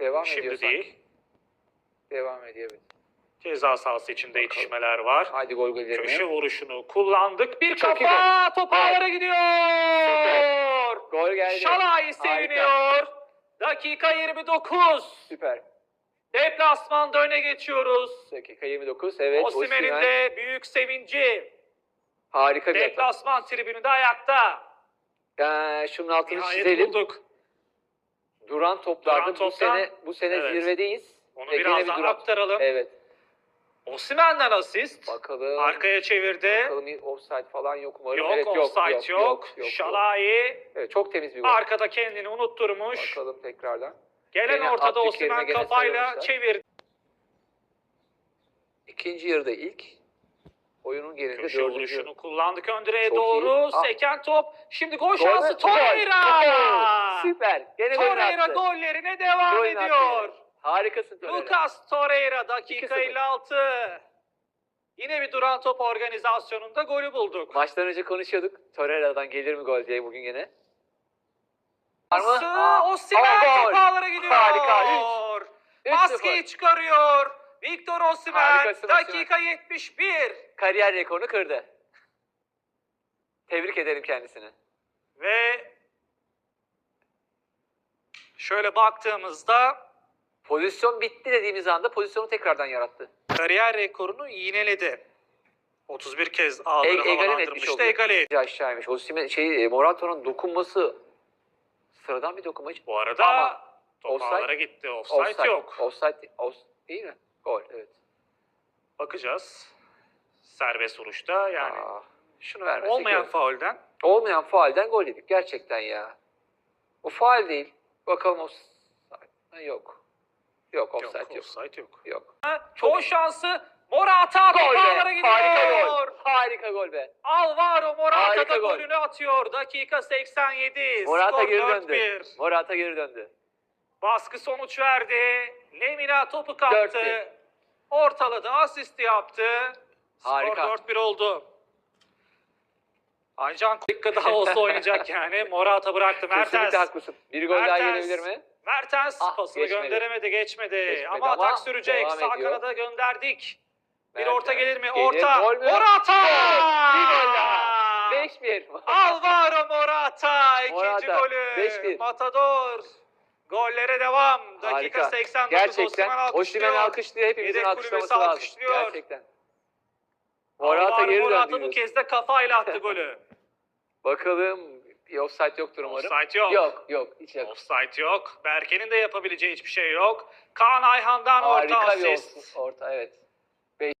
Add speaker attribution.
Speaker 1: Devam
Speaker 2: Şimdi
Speaker 1: ediyor sanki.
Speaker 2: değil.
Speaker 1: Devam ediyor.
Speaker 2: Ceza sahası içinde
Speaker 1: Bakalım.
Speaker 2: itişmeler var.
Speaker 1: Haydi gol golleri.
Speaker 2: Köşe vuruşunu kullandık. Bir
Speaker 1: Çok
Speaker 2: kafa top ağlara gidiyor.
Speaker 1: Gol geldi.
Speaker 2: Şalay seviniyor. Dakika 29.
Speaker 1: Süper.
Speaker 2: Deplasmanda öne geçiyoruz.
Speaker 1: Dakika 29. Evet.
Speaker 2: Osimhen'in
Speaker 1: Osimhen.
Speaker 2: de büyük sevinci.
Speaker 1: Harika bir.
Speaker 2: Deplasman tribünü ayakta.
Speaker 1: Ee, şunun altını
Speaker 2: Nihayet
Speaker 1: çizelim.
Speaker 2: bulduk.
Speaker 1: Duran toplarda
Speaker 2: Duran
Speaker 1: bu sene bu sene
Speaker 2: Evet.
Speaker 1: zirvedeyiz.
Speaker 2: Onu
Speaker 1: Ve gene
Speaker 2: birazdan
Speaker 1: bir duran-
Speaker 2: aktaralım.
Speaker 1: Evet.
Speaker 2: Osimhen'den asist.
Speaker 1: Bakalım.
Speaker 2: Arkaya çevirdi.
Speaker 1: Bakalım bir offside falan yok umarım.
Speaker 2: Yok,
Speaker 1: evet,
Speaker 2: offside yok.
Speaker 1: yok, yok.
Speaker 2: Şalai
Speaker 1: Evet, çok temiz bir gol.
Speaker 2: arkada kendini unutturmuş.
Speaker 1: Bakalım tekrardan.
Speaker 2: Gelen
Speaker 1: Gene
Speaker 2: ortada
Speaker 1: Abdülkerim'e
Speaker 2: Osimhen
Speaker 1: gene
Speaker 2: kafayla çevirdi.
Speaker 1: İkinci yarıda ilk. Oyunun geride
Speaker 2: Köşe
Speaker 1: dördüncü.
Speaker 2: vuruşunu kullandık ön direğe
Speaker 1: Çok
Speaker 2: doğru.
Speaker 1: iyi. Ah.
Speaker 2: Seken top. Şimdi gol
Speaker 1: Gol
Speaker 2: şansı
Speaker 1: mü?
Speaker 2: Torreira.
Speaker 1: Gol. Süper. Gene
Speaker 2: Torreira
Speaker 1: attı.
Speaker 2: gollerine devam
Speaker 1: attı.
Speaker 2: ediyor.
Speaker 1: Harikasın Torreira.
Speaker 2: Lucas Torreira dakika
Speaker 1: 2-0.
Speaker 2: 56. Yine bir duran top organizasyonunda golü bulduk.
Speaker 1: Maçtan önce konuşuyorduk. Torreira'dan gelir mi gol diye bugün yine. Var mı?
Speaker 2: Pası, Osimhen
Speaker 1: aa, gol.
Speaker 2: top ağlara gidiyor.
Speaker 1: Harika, 3-0.
Speaker 2: Maskeyi çıkarıyor. Victor Osimhen dakika 71.
Speaker 1: Kariyer rekorunu kırdı. Tebrik ederim kendisini.
Speaker 2: Ve şöyle baktığımızda
Speaker 1: Pozisyon bitti dediğimiz anda pozisyonu tekrardan yarattı.
Speaker 2: kariyer rekorunu yineledi. 31 kez ağları
Speaker 1: E- egale etmiş
Speaker 2: havalandırmıştı.
Speaker 1: oluyor.
Speaker 2: Egale etti.
Speaker 1: Aşağıymış. Osimhen şey e, Morato'nun dokunması sıradan bir dokunma. hiç-
Speaker 2: Bu arada
Speaker 1: Ama
Speaker 2: top
Speaker 1: offside-
Speaker 2: ağlara gitti. Offside, yok.
Speaker 1: Offside, off- değil mi? Gol evet.
Speaker 2: Bakacağız. Serbest vuruşta yani
Speaker 1: Aa, şunu vermesek
Speaker 2: olmayan
Speaker 1: yok.
Speaker 2: faulden
Speaker 1: Olmayan faalden gol yedik gerçekten ya. O faal değil. Bakalım offside. Yok. Yok offside
Speaker 2: yok,
Speaker 1: yok.
Speaker 2: offside yok.
Speaker 1: Yok.
Speaker 2: Çok şansı Morata
Speaker 1: Gol be.
Speaker 2: gidiyor.
Speaker 1: Harika gol. Harika gol be.
Speaker 2: Alvaro Morata
Speaker 1: Harika
Speaker 2: da
Speaker 1: gol.
Speaker 2: golünü atıyor. Dakika 87.
Speaker 1: Morata
Speaker 2: Skor
Speaker 1: geri
Speaker 2: 4-1.
Speaker 1: döndü. Morata geri döndü.
Speaker 2: Baskı sonuç verdi. Lemina topu kaptı.
Speaker 1: 4-1.
Speaker 2: Ortaladı, asist yaptı. Skor
Speaker 1: Harika.
Speaker 2: 4-1 oldu. Ancak dakika daha olsa oynayacak yani. Morata bıraktı.
Speaker 1: Kesinlikle
Speaker 2: Mertens.
Speaker 1: haklısın. Bir gol daha
Speaker 2: Mertens.
Speaker 1: gelebilir mi?
Speaker 2: Mertens
Speaker 1: Ah,
Speaker 2: pasını
Speaker 1: geçmedi.
Speaker 2: gönderemedi, geçmedi.
Speaker 1: Geçmedi
Speaker 2: ama,
Speaker 1: ama
Speaker 2: atak sürecek.
Speaker 1: devam
Speaker 2: Sağ
Speaker 1: ediyor.
Speaker 2: kanada gönderdik. Bir
Speaker 1: Mertens.
Speaker 2: orta gelir mi?
Speaker 1: Gelir.
Speaker 2: Orta.
Speaker 1: Gol mü?
Speaker 2: Morata!
Speaker 1: Gol. Bir gol daha. 5-1.
Speaker 2: Alvaro Morata ikinci
Speaker 1: Morata,
Speaker 2: golü.
Speaker 1: 5-1.
Speaker 2: Matador. Gollere devam. Dakika
Speaker 1: Harika.
Speaker 2: 89
Speaker 1: Gerçekten
Speaker 2: Osimhen alkışlıyor.
Speaker 1: Alkışlıyor. Hepimizin
Speaker 2: Yedek
Speaker 1: alkışlaması
Speaker 2: kulübesi
Speaker 1: lazım.
Speaker 2: alkışlıyor.
Speaker 1: Gerçekten. Morata
Speaker 2: Alvaro
Speaker 1: geri
Speaker 2: Morata
Speaker 1: döndü.
Speaker 2: bu kez de kafayla attı golü.
Speaker 1: Bakalım. Bir offside yoktur umarım.
Speaker 2: Offside yok.
Speaker 1: Yok yok. Hiç yok.
Speaker 2: Offside yok. Berke'nin de yapabileceği hiçbir şey yok. Kaan Ayhan'dan orta
Speaker 1: Harika bir
Speaker 2: asist.
Speaker 1: olsun. Orta evet.